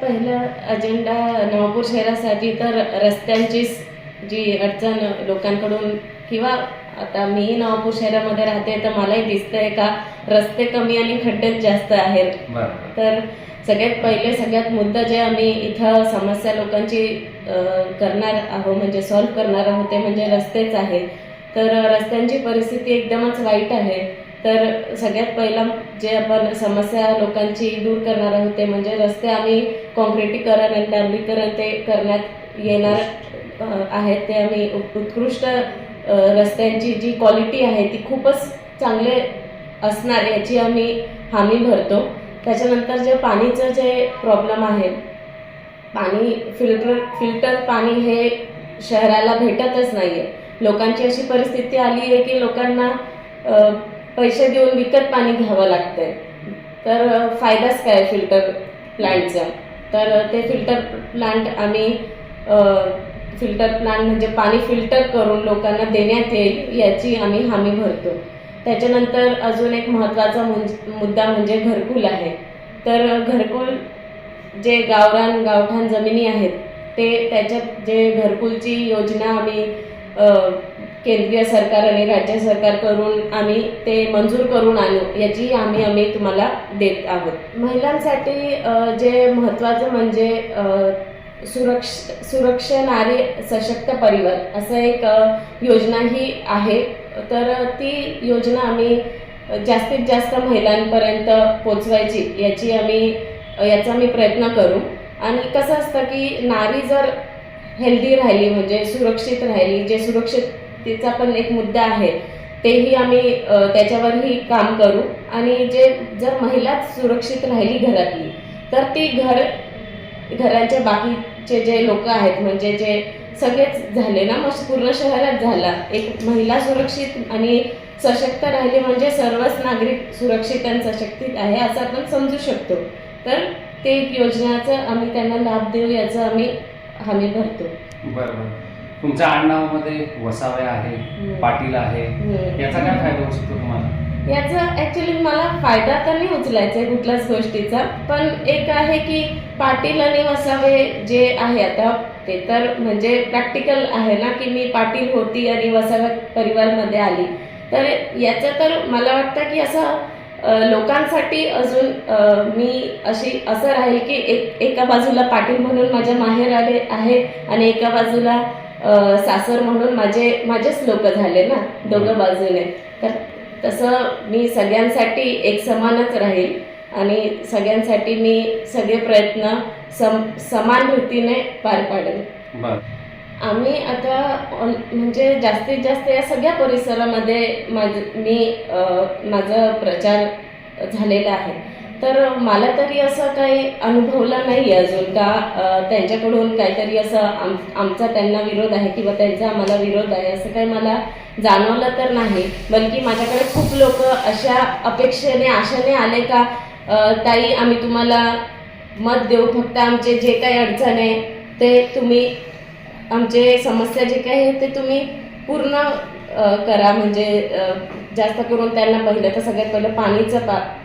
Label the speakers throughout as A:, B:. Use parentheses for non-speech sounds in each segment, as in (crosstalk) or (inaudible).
A: पहिला अजेंडा नवापूर शहरासाठी तर रस्त्यांचीच जी अडचण लोकांकडून किंवा आता मी नवापूर शहरामध्ये राहते तर मलाही दिसतंय का रस्ते कमी आणि खड्डेच जास्त आहेत. तर सगळ्यात पहिले सगळ्यात मुद्दा जे आम्ही इथं समस्या लोकांची करणार आहोत म्हणजे सॉल्व्ह करणार आहोत ते म्हणजे रस्तेच आहे. तर रस्त्यांची परिस्थिती एकदमच वाईट आहे. तर सगळ्यात पहिला जे आपण समस्या लोकांची दूर करणार आहोत ते म्हणजे रस्ते आम्ही कॉन्क्रिटीकरण आणि डांबरीकरण ते करण्यात येणार आहेत. ते आम्ही उत्कृष्ट रस्त्यांची जी क्वालिटी आहे ती खूपच चांगले असणार याची आम्ही हमी भरतो. त्याच्यानंतर जे पाणीचं जे प्रॉब्लेम आहे पाणी फिल्टर फिल्टर पाणी हे शहराला भेटतच नाही आहे लोकांची अशी परिस्थिती आली आहे की लोकांना पैसे देऊन विकत पाणी घ्यावं लागतंय. तर फायदाच काय फिल्टर प्लांटचा? तर ते फिल्टर प्लांट आम्ही फिल्टर प्लांट म्हणजे पाणी फिल्टर करून लोकांना देण्यात येईल याची आम्ही हमी भरतो. त्याच्यानंतर अजून एक महत्त्वाचा मुद्दा म्हणजे घरकुल आहे. तर घरकुल जे गावरान गावठाण जमिनी आहेत ते त्याच्यात जे घरकुलची योजना आम्ही केंद्रीय सरकार आणि राज्य सरकारकडून आम्ही ते मंजूर करून आणू याची आम्ही आम्ही तुम्हाला देत आहोत. महिलांसाठी जे महत्त्वाचं म्हणजे सुरक्ष सुरक्षणारे नारी सशक्त परिवार असं एक योजना ही आहे. तर ती योजना आम्ही जास्तीत जास्त महिलांपर्यंत पोचवायची याची आम्ही याचा आम्ही प्रयत्न करू. आणि कसं असतं की नारी जर हेल्दी राहिली म्हणजे सुरक्षित राहिली जे सुरक्षित तिचा पण एक मुद्दा आहे. तेही आम्ही त्याच्यावरही काम करू. आणि जे जर महिला सुरक्षित राहिली घरातली तर ती घर घराच्या बाकीचे जे लोक आहेत म्हणजे जे सगळेच झाले ना मग पूर्ण शहरात झाला. एक महिला सुरक्षित आणि सशक्त राहिली म्हणजे सर्वच नागरिक सुरक्षित आणि सशक्तित आहे असं आपण समजू शकतो. तर ते योजनाचं आम्ही त्यांना लाभ देऊ याचं आम्ही हमी भरतो.
B: बरोबर तुमच्या आडनावामध्ये वसावे आहे. पाटील आहे. याचा काय फायदा होऊ शकतो तुम्हाला
A: याचा ऍक्च्युली मला फायदा तर नाही उचलायचा आहे कुठल्याच गोष्टीचा पण एक आहे की पाटील आणि वसावे जे आहे आता ते तर म्हणजे प्रॅक्टिकल आहे ना की मी पाटील होती आणि वसावे परिवारमध्ये आली तर याचं तर मला वाटतं की असं लोकांसाठी अजून मी अशी असं राहील की एक एका बाजूला पाटील म्हणून माझ्या माहेर आले आहे आणि एका बाजूला सासर म्हणून माझे माझेच लोक झाले ना दोघं बाजूने. तर तसं मी सगळ्यांसाठी एक समानच राहील आणि सगळ्यांसाठी मी सगळे प्रयत्न सम समान रीतीने पार पाडेल. आम्ही आता म्हणजे जास्तीत जास्त या सगळ्या परिसरामध्ये माझ मी माझा प्रचार झालेला आहे. तर मला तरी असं काही अनुभवलं नाही अजून का त्यांच्याकडून काहीतरी असं आम आमचा त्यांना विरोध आहे किंवा त्यांचा आम्हाला विरोध आहे असं काही मला जाणवलं तर नाही. बल्कि माझ्याकडे खूप लोक अशा अपेक्षेने आशाने आले का ताई आम्ही तुम्हाला मत देऊ फक्त आमचे जे काही अडचण आहे ते तुम्ही आमचे समस्या जे काही आहे ते तुम्ही पूर्ण करा. म्हणजे जास्त करून त्यांना पहिलं तर सगळ्यात पहिलं पाणीचा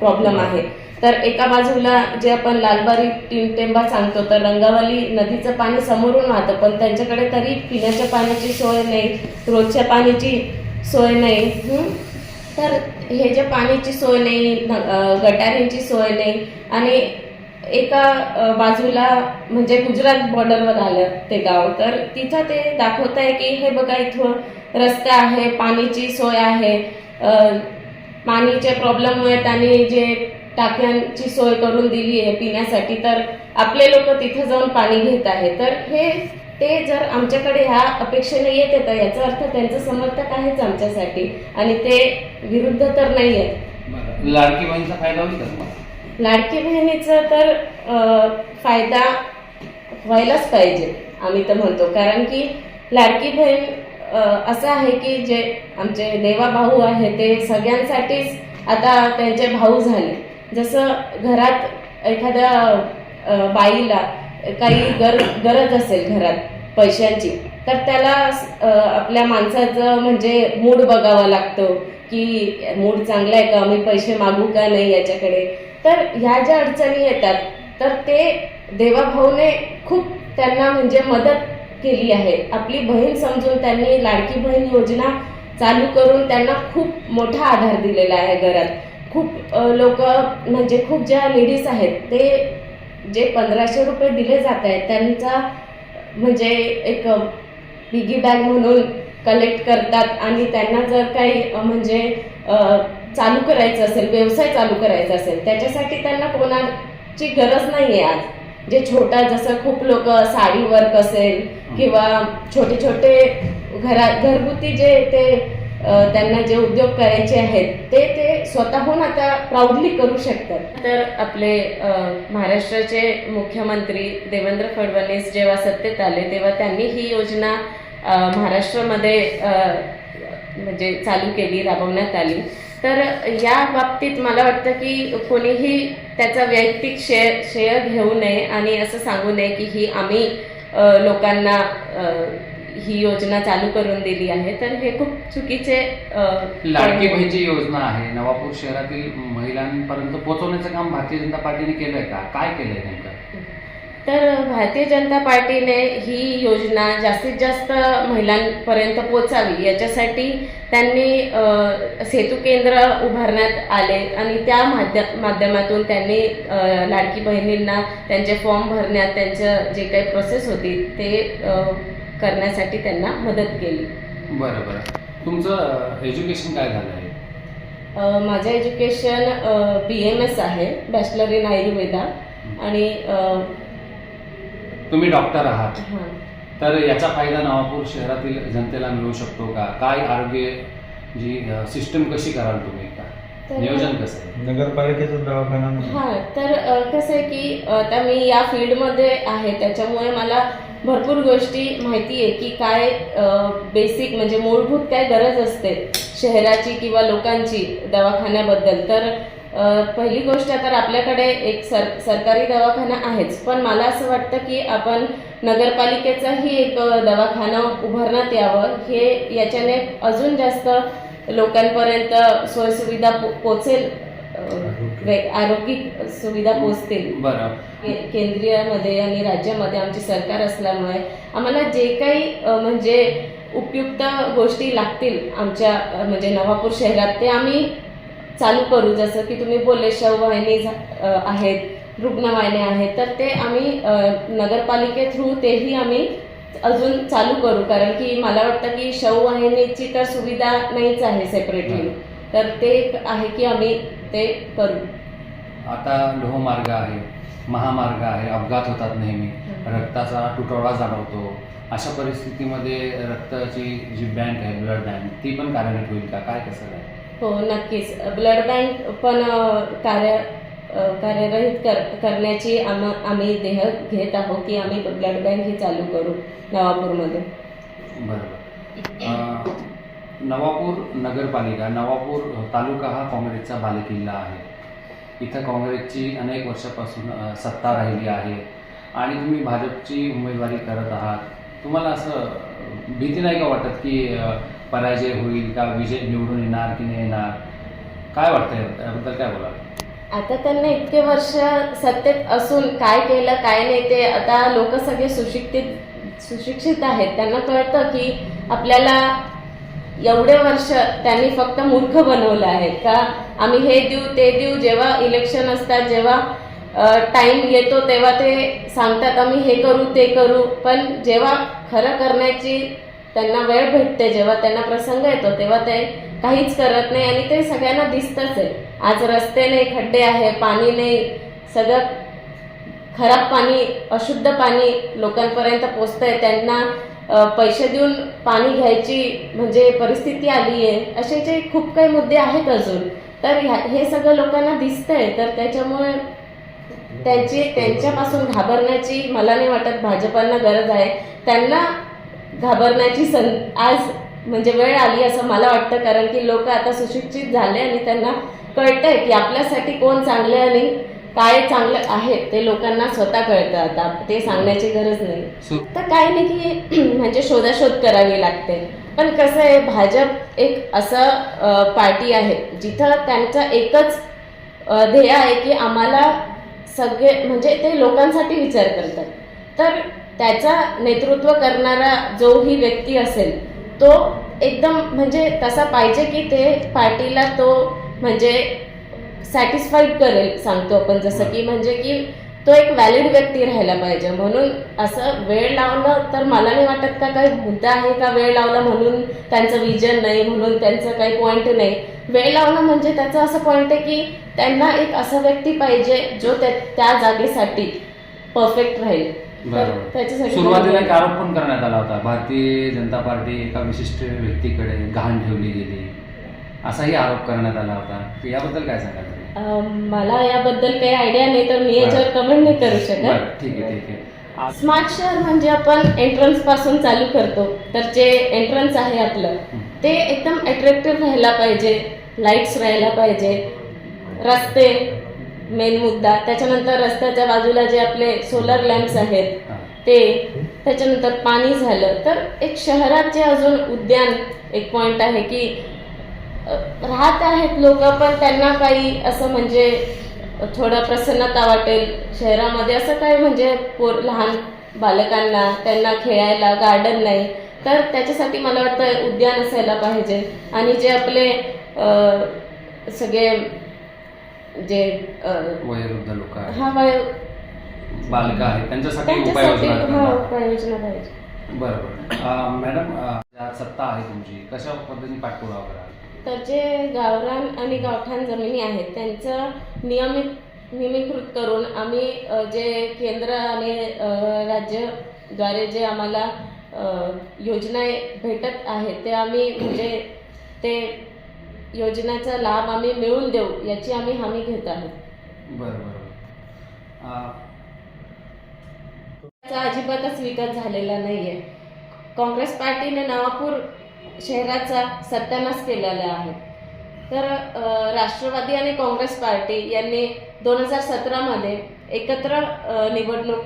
A: प्रॉब्लेम आहे. तर एका बाजूला जे आपण लालबारी टिमटेंबा सांगतो तर रंगावली नदीचं पाणी समोरून वाहतं पण त्यांच्याकडे तरी पिण्याच्या पाण्याची सोय नाही रोजच्या पाण्याची सोय नाही. तर हे जे पाण्याची सोय नाही न- गटारींची सोय नाही आणि एका बाजूला म्हणजे गुजरात बॉर्डरवर आलं ते गाव तर तिथं ते दाखवत आहे की हे बघा इथं रस्ते आहे पाणीची सोय आहे. पाणीच्या प्रॉब्लेममुळे त्यांनी जे टाक्यांची सोय करून दिली आहे पिण्यासाठी तर आपले लोक तिथं जाऊन पाणी घेत आहे तर हे ते जर आमच्याकडे ह्या अपेक्षेने येते तर याचा अर्थ त्यांचं समर्थक आहेच आमच्यासाठी. आणि ते विरुद्ध तर नाही आहेत
B: लाडकी बहिणीचा फायदा होईल
A: लाडकी बहिणीचा तर फायदा व्हायलाच पाहिजे आम्ही तर म्हणतो. कारण की लाडकी बहीण असं आहे की जे आमचे देवा भाऊ आहे ते सगळ्यांसाठीच आता त्यांचे भाऊ झाले. जसं घरात एखाद्या बाईला काही गर गरज असेल घरात पैशांची तर त्याला आपल्या माणसाचं म्हणजे मूड बघावा लागतो की मूड चांगला आहे का मी पैसे मागू का नाही याच्याकडे. तर ह्या ज्या अडचणी येतात तर ते देवाभाऊने खूप त्यांना म्हणजे मदत केली आहे. आपली बहीण समजून त्यांनी लाडकी बहीण योजना चालू करून त्यांना खूप मोठा आधार दिलेला आहे घरात. खूप लोक म्हणजे खूप ज्या लेडीज आहेत ते जे पंधराशे रुपये दिले जात आहेत त्यांचा म्हणजे एक पिगी बॅग म्हणून कलेक्ट करतात आणि त्यांना जर काही म्हणजे चालू करायचं असेल व्यवसाय चालू करायचा असेल त्याच्यासाठी त्यांना कोणाची गरज नाही आहे आज. जे छोटा जसं खूप लोक साडी वर्क असेल किंवा छोटे छोटे घरा घरगुती जे ते त्यांना जे उद्योग करायचे आहेत ते ते स्वतःहून आता प्राऊडली करू शकतात. तर आपले महाराष्ट्राचे मुख्यमंत्री देवेंद्र फडणवीस जेव्हा सत्तेत आले तेव्हा त्यांनी ही योजना महाराष्ट्रामध्ये म्हणजे चालू केली राबवण्यात आली. तर या बाबतीत मला वाटतं की कोणीही त्याचा वैयक्तिक शेअर शेअर घेऊ नये आणि असं सांगू नये की ही आम्ही लोकांना ही योजना चालू करून दिली आहे तर हे खूप चुकीचे
B: लाडकी बहीणची योजना आहे. नवापूर शहरातील महिलांपर्यंत पोहोचवण्याचं काम भारतीय जनता पार्टीने केलंय का? काय केलंय नेमकं?
A: तर भारतीय जनता पार्टीने ही योजना जास्तीत जास्त महिलांपर्यंत पोचावी याच्यासाठी त्यांनी सेतू केंद्र उभारण्यात आले आणि त्या माध्य माध्यमातून त्यांनी लाडकी बहिणींना त्यांचे फॉर्म भरण्यात त्यांचं जे काही प्रोसेस होती ते करण्यासाठी त्यांना मदत केली.
B: बरं बरं. तुमचं एज्युकेशन काय झालं आहे?
A: अ, माझं एज्युकेशन बी एम एस आहे बॅचलर इन आयुर्वेदा आणि अ,
B: तुम्ही डॉक्टर आहात.
A: हां.
B: तर याचा फायदा नवापूर शहरातील जनतेला मिळू शकतो का? काय आरोग्य जी सिस्टम कशी कराल तुम्ही का
A: तर-
B: नियोजन कसं आहे?
C: नगरपालिकेचा दवाखाना नाही.
A: हा तर अ, कसं आहे की आता मी या फील्डमध्ये आहे त्याच्यामुळे मला भरपूर गोष्टी माहिती आहे की काय बेसिक म्हणजे मूलभूत काय गरज असते शहराची किंवा लोकांची दवाखान्याबद्दल. तर पहिली गोष्ट तर आपल्याकडे एक सर सरकारी दवाखाना आहेच. पण मला असं वाटतं की आपण नगरपालिकेचाही एक दवाखाना उभारण्यात यावं. हे याच्याने अजून जास्त लोकांपर्यंत सोयीसुविधा पो पोचेल. आरोग्य सुविधा पोचतील.
B: बरं.
A: केंद्रीयमध्ये आणि राज्यामध्ये आमची सरकार असल्यामुळे आम्हाला जे काही म्हणजे उपयुक्त गोष्टी लागतील आमच्या म्हणजे नवापूर शहरात ते आम्ही चालू करू. जसं की तुम्ही बोलले शववाहिनी आहेत रुग्णवाहिन्या आहेत तर ते आम्ही नगरपालिके थ्रू तेही आम्ही अजून चालू करू. कारण की मला वाटतं की शववाहिनीची तर सुविधा नाहीच आहे सेपरेटली तर ते आहे की आम्ही ते करू.
B: आता लोहमार्ग आहे महामार्ग आहे अपघात होतात नेहमी. रक्ताचा तुटवडा जाणवतो. अशा परिस्थितीमध्ये रक्ताची जी बँक आहे ब्लड बँक ती पण कार्यान्वित होईल का? काय कसं काय?
A: हो नक्कीच. ब्लड बँक पण कार्य कार्यरहित कर करण्याची आम आम्ही देह घेत आहोत की आम्ही ब्लड बँक ही चालू करू नवापूरमध्ये.
B: बरोबर. नवापूर नगरपालिका नवापूर तालुका हा काँग्रेसचा बालेकिल्ला आहे. इथं काँग्रेसची अनेक वर्षापासून सत्ता राहिली आहे. आणि तुम्ही भाजपची उमेदवारी करत आहात. तुम्हाला असं भीती नाही का वाटत की पराजय होईल का विजय निवडून येणार की नाही येणार? काय वाटतंय? त्याबद्दल काय बोला
A: आता त्यांना इतके वर्ष सत्तेत असून काय केलं काय नाही ते आता लोक सगळे सुशिक्षित सुशिक्षित आहेत. त्यांना कळतं की आपल्याला एवढे वर्ष त्यांनी फक्त मूर्ख बनवलं आहे का? आम्ही हे देऊ ते देऊ जेव्हा इलेक्शन असतात जेव्हा टाइम येतो तेव्हा ते सांगतात आम्ही हे करू ते करू. पण जेव्हा खरं करण्याची त्यांना वेळ भेटते जेव्हा त्यांना प्रसंग येतो तेव्हा ते काहीच करत नाही आणि ते सगळ्यांना दिसतच आहे. आज रस्ते नाही खड्डे आहे पाणी नाही सगळं खराब पाणी अशुद्ध पाणी लोकांपर्यंत पोचतंय. त्यांना पैसे देऊन पाणी घ्यायची म्हणजे परिस्थिती आली आहे असे जे खूप काही मुद्दे आहेत अजून. तर ह्या हे सगळं लोकांना दिसतंय. तर त्याच्यामुळे त्यांची त्यांच्यापासून घाबरण्याची मला नाही वाटत भाजपांना गरज आहे. त्यांना घाबरण्याची सं आज म्हणजे वेळ आली असं मला वाटतं कारण की लोक आता सुशिक्षित झाले आणि त्यांना कळतंय की आपल्यासाठी कोण चांगले आणि काय चांगलं आहे ते लोकांना स्वतः कळतं आता. ते सांगण्याची गरज नाही. तर काही नाही की (clears throat) म्हणजे शोधाशोध करावी लागते. पण कसं आहे भाजप एक असं पार्टी आहे जिथं त्यांचं एकच ध्येय आहे की आम्हाला सगळे म्हणजे ते लोकांसाठी विचार करतात. तर त्याचा नेतृत्व करणारा जो ही व्यक्ती असेल तो एकदम म्हणजे तसा पाहिजे की ते पार्टीला तो म्हणजे सॅटिस्फाईड करेल सांगतो आपण जसं की म्हणजे की तो एक व्हॅलिड व्यक्ती राहायला पाहिजे. म्हणून असं वेळ लावणं तर मला नाही वाटत का काही मुद्दा आहे का वेळ लावला म्हणून त्यांचं विजन नाही म्हणून त्यांचं काही पॉईंट नाही. वेळ लावणं म्हणजे त्याचं असं पॉईंट आहे की त्यांना एक असा व्यक्ती पाहिजे जो त्या जागेसाठी परफेक्ट राहील. त्याच्यासाठी
B: सुरुवातीला एक आरोप पण करण्यात आला होता. भारतीय जनता पार्टी एका विशिष्ट व्यक्तीकडे घाण ठेवली गेली. असाही आरोप करण्यात आला होता. तर याबद्दल काय सांगाल तुम्ही?
A: मला याबद्दल काही आयडिया नाही तर मी याच्यावर कमेंट नाही करू शकत.
B: बरं ठीक आहे ठीक आहे.
A: स्मार्ट शहर म्हणजे आपण एंट्रन्सपासून चालू करतो. तर जे एंट्रन्स आहे आपलं ते एकदम अट्रॅक्टिव्ह राहायला पाहिजे लाईट्स राहायला पाहिजे. रस्ते मेन मुद्दा. त्याच्यानंतर रस्त्याच्या बाजूला जे आपले सोलर लॅम्प्स आहेत
B: हां.
A: ते. त्याच्यानंतर पाणी झालं. तर एक शहरात जे अजून उद्यान एक पॉइंट आहे की राहत आहेत लोक पण त्यांना काही असं म्हणजे थोडं प्रसन्नता वाटेल शहरामध्ये. असं काय म्हणजे पोर लहान बालकांना त्यांना खेळायला गार्डन नाही. तर त्याच्यासाठी मला वाटतं उद्यान असायला पाहिजे. आणि जे आपले सगळे जे
B: वयोवृद्ध लोक
A: हा वय
B: बालकं आहेत. त्यांच्यासाठी उपाययोजना
A: पाहिजे.
B: बरं बरं अं, मॅडम सत्ता आहे तुमची कशा पद्धतीने पाठपुरावा कराल
A: तर जे गावरान आणि गावठाण जमिनी आहेत त्यांचं नियमित नियमीकृत करून आम्ही जे केंद्र आणि राज्यद्वारे जे आम्हाला योजना भेटत आहेत ते आम्ही म्हणजे ते योजनेचा लाभ आम्ही मिळवून देऊ याची आम्ही हमी घेत आहोत.
B: बरं बरं बरं अं,
A: त्याचा अजिबातच विकास झालेला नाहीये. काँग्रेस पार्टीने नवापूर शहराचा सत्यानाश केलेला आहे. तर राष्ट्रवादी आणि काँग्रेस पार्टी यांनी दोन हजार सतरामध्ये एकत्र निवडणूक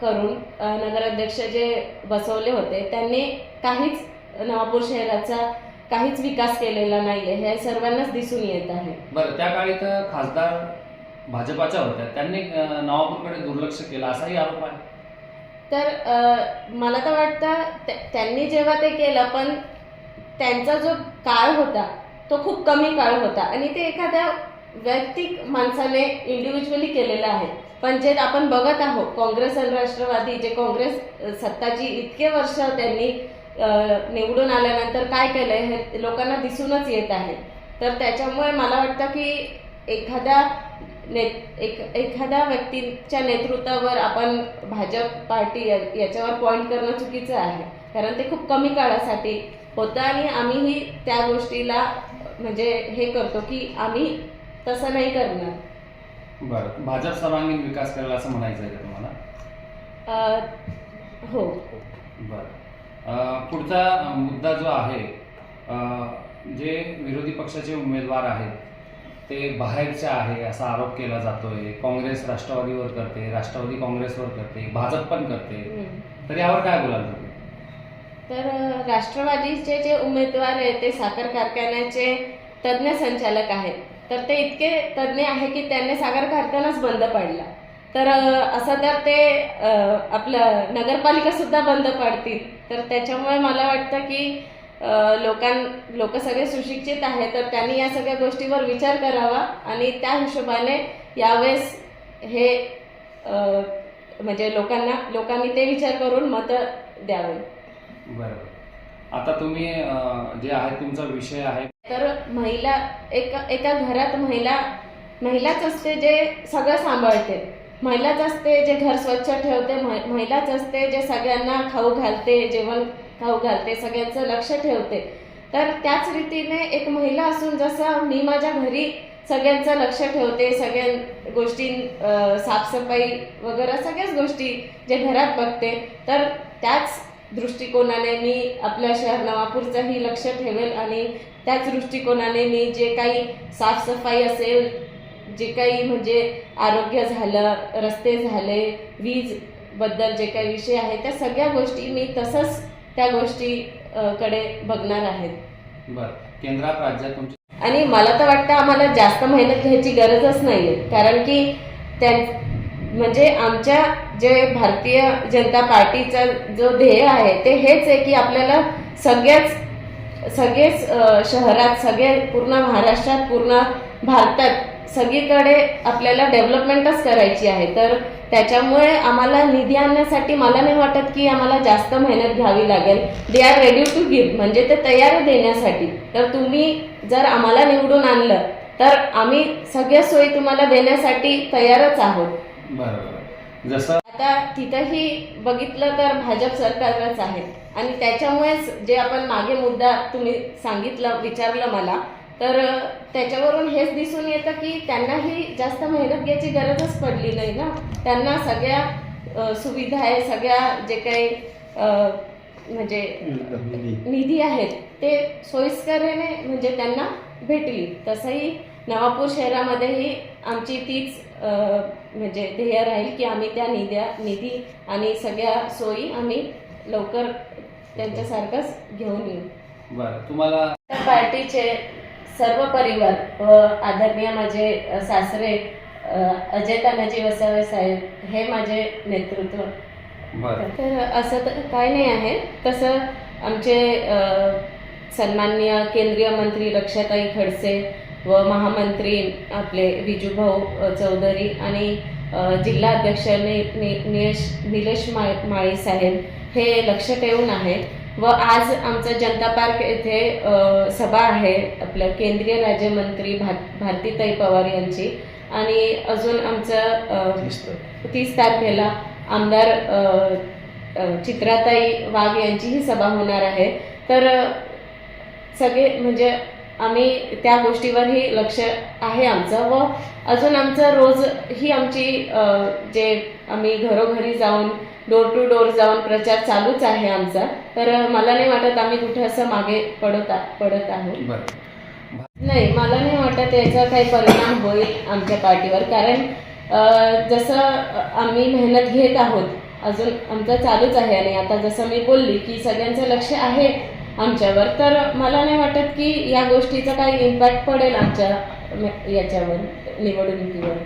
A: करून नगराध्यक्ष जे बसवले होते त्यांनी काहीच नवापूर शहराचा काहीच विकास केलेला नाहीये हे सर्वांनाच दिसून येत आहे.
B: बरं त्या काळी तर खासदार भाजपाच्या होत्या. त्यांनी नवापूरकडे दुर्लक्ष केलं असाही आरोप आहे?
A: तर मला तर वाटतं त्या- त्यांनी जेव्हा ते केलं पण त्यांचा जो काळ होता तो खूप कमी काळ होता. आणि ते एखाद्या वैयक्तिक माणसाने इंडिव्हिज्युअली केलेलं आहे. पण जे आपण बघत आहोत काँग्रेस आणि राष्ट्रवादी जे काँग्रेस सत्ताची इतके वर्ष त्यांनी निवडून आल्यानंतर काय केलंय हे लोकांना दिसूनच येत आहे. तर त्याच्यामुळे मला वाटतं की एखाद्या ने एक एखाद्या व्यक्तीच्या नेतृत्वावर आपण भाजप पार्टी या- याच्यावर पॉईंट करणं चुकीचं आहे. कारण ते खूप कमी काळासाठी होतं आणि आम्हीही त्या गोष्टीला म्हणजे हे करतो की आम्ही तसं नाही करणार.
B: बरं. भाजप सर्वांगीण विकास करेल असं म्हणायचं आहे का तुम्हाला?
A: अ, हो.
B: बरं. पुढचा मुद्दा जो आहे अं, जे विरोधी पक्षाचे उमेदवार आहेत ते बाहेरचे आहे असा आरोप केला जातोय. काँग्रेस राष्ट्रवादीवर करते राष्ट्रवादी काँग्रेसवर करते भाजप पण करते.
A: हम्म.
B: तर यावर काय बोलाल तुम्ही?
A: तर राष्ट्रवादीचे जे उमेदवार आहेत ते साखर कारखान्याचे तज्ज्ञ संचालक आहेत. तर ते इतके तज्ज्ञ आहे की त्यांनी साखर कारखानाच बंद पाडला. तर असं तर ते आपलं नगरपालिका सुद्धा बंद पाडतील. तर त्याच्यामुळे मला वाटतं की लोकां लोक सगळे सुशिक्षित आहेत. तर त्यांनी या सगळ्या गोष्टीवर विचार करावा आणि त्या हिशोबाने यावेळेस हे म्हणजे लोकांना लोकांनी ते विचार करून मतं द्यावे.
B: आता तुम्ही जे आहे तुमचा विषय आहे.
A: तर महिला एका एका घरात महिला महिलाच असते जे सगळं सांभाळते. महिलाच असते जे घर स्वच्छ ठेवते महिलाच असते जे सगळ्यांना खाऊ घालते जेवण खाऊ घालते सगळ्यांचं लक्ष ठेवते. तर त्याच रीतीने एक महिला असून जसं मी माझ्या घरी सगळ्यांचं लक्ष ठेवते सगळ्या गोष्टी साफसफाई वगैरे सगळ्याच गोष्टी जे घरात बघते तर त्याच दृष्टिकोनाने मी आपल्या शहर नवापूरचंही लक्ष ठेवेल आणि त्याच दृष्टिकोनाने मी जे काही साफसफाई असेल जे काही म्हणजे आरोग्य झालं रस्ते झाले वीजबद्दल जे काही विषय आहे त्या सगळ्या गोष्टी मी तसंच त्या गोष्टी कडे बघणार आहेत
B: बरं. केंद्रात राज्यात तुमचे
A: आणि मला तर वाटतं आम्हाला जास्त मेहनत घ्यायची गरजच नाहीये. कारण की त्यां म्हणजे आमच्या जे भारतीय जनता पार्टीचा जो ध्येय आहे ते हेच आहे की आपल्याला सगळ्याच सगळेच शहरात सगळे पूर्ण महाराष्ट्रात पूर्ण भारतात सगळीकडे आपल्याला डेव्हलपमेंटच करायची आहे. तर त्याच्यामुळे आम्हाला निधी आणण्यासाठी मला नाही वाटत की आम्हाला जास्त मेहनत घ्यावी लागेल. They are ready to give म्हणजे ते तयार आहे देण्यासाठी. तर तुम्ही जर आम्हाला निवडून आणलं तर आम्ही सगळ्या सोयी तुम्हाला देण्यासाठी तयारच आहोत.
B: बरोबर. जसं
A: आता तिथंही बघितलं तर भाजप सरकारच आहे आणि त्याच्यामुळेच जे आपण मागे मुद्दा तुम्ही सांगितलं विचारलं मला तर त्याच्यावरून हेच दिसून येतं की त्यांनाही जास्त मेहनत घ्यायची गरजच पडली नाही ना. त्यांना सगळ्या सुविधा आहे सगळ्या जे काही म्हणजे निधी आहेत ते सोयीस्करेने म्हणजे त्यांना भेटली. तसंही नवापूर शहरामध्येही आमची तीच म्हणजे ध्येय राहील की आम्ही त्या निध्या निधी आणि सगळ्या सोयी आम्ही लवकर त्यांच्यासारखंच घेऊन येऊ.
B: बरं तुम्हाला
A: त्या पार्टीचे सर्व परिवार व आदरणीय माझे सासरे अजय तानाजी वसावे साहेब हे माझे नेतृत्व.
B: बरं.
A: तर असं तर काय नाही आहे. तसं आमचे सन्माननीय केंद्रीय मंत्री रक्षाताई खडसे व महामंत्री आपले विजूभाऊ चौधरी आणि जिल्हा अध्यक्ष निलेश निलेश मा माळी साहेब हे लक्ष ठेवून आहे व आज आमचं जनता पार्क येथे सभा आहे. आपलं केंद्रीय राज्यमंत्री भा भारतीताई पवार यांची. आणि अजून आमचं तीस तारखेला. आमदार चित्राताई वाघ यांचीही सभा होणार आहे. तर सगळे म्हणजे आम्ही त्या गोष्टीवरही लक्ष आहे आमचं व अजून आमचं रोज ही आमची जे आम्ही घरोघरी जाऊन डोर टू डोर जाऊन प्रचार चालूच आहे आमचा. तर मला नाही वाटत आम्ही कुठे असं मागे पडत पडत आहोत. नाही मला नाही वाटत याचा काही परिणाम होईल आमच्या पार्टीवर. कारण जसं आम्ही मेहनत घेत आहोत अजून आमचं चालूच आहे. आणि आता जसं मी बोलली की सगळ्यांचं लक्ष आहे आमच्यावर. तर मला नाही वाटत की या गोष्टीचा काही इम्पॅक्ट पडेल आमच्या याच्यावर निवडणुकीवर.